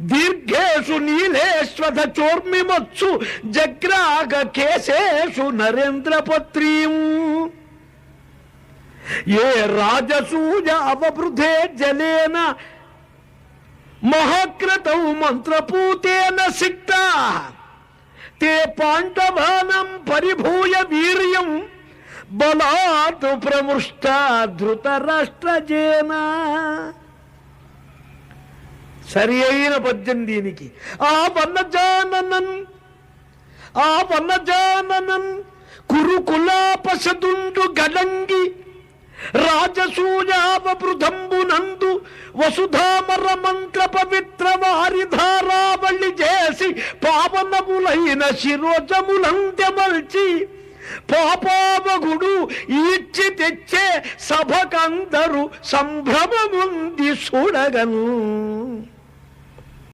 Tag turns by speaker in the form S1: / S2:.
S1: दीर्घे सुनीलेष्वथचोर्मिमत्सु जग्राग नरेन्द्र पत्री ये राजसूज अवबृधे जलेन महाक्रतौ मंत्रपूतेन सिक्ता। ते पांडवानं परिभूय वीर्यं बलात् प्रमुष्टा धृतराष्ट्रजेना। సరి అయిన పద్యం దీనికి. ఆ వన్నజాననన్ ఆ వన్నజాననన్ కురుకులాపసదుండు గడంగి రాజసూయావృధంబునందు వసుధామర మంత్ర పవిత్ర వారి ధారావళి చేసి పావనములైన శిరోజములంత్యమల్చి పాపావగుడు ఈడ్చి తెచ్చే సభకందరు సంభ్రమముంది చూడగను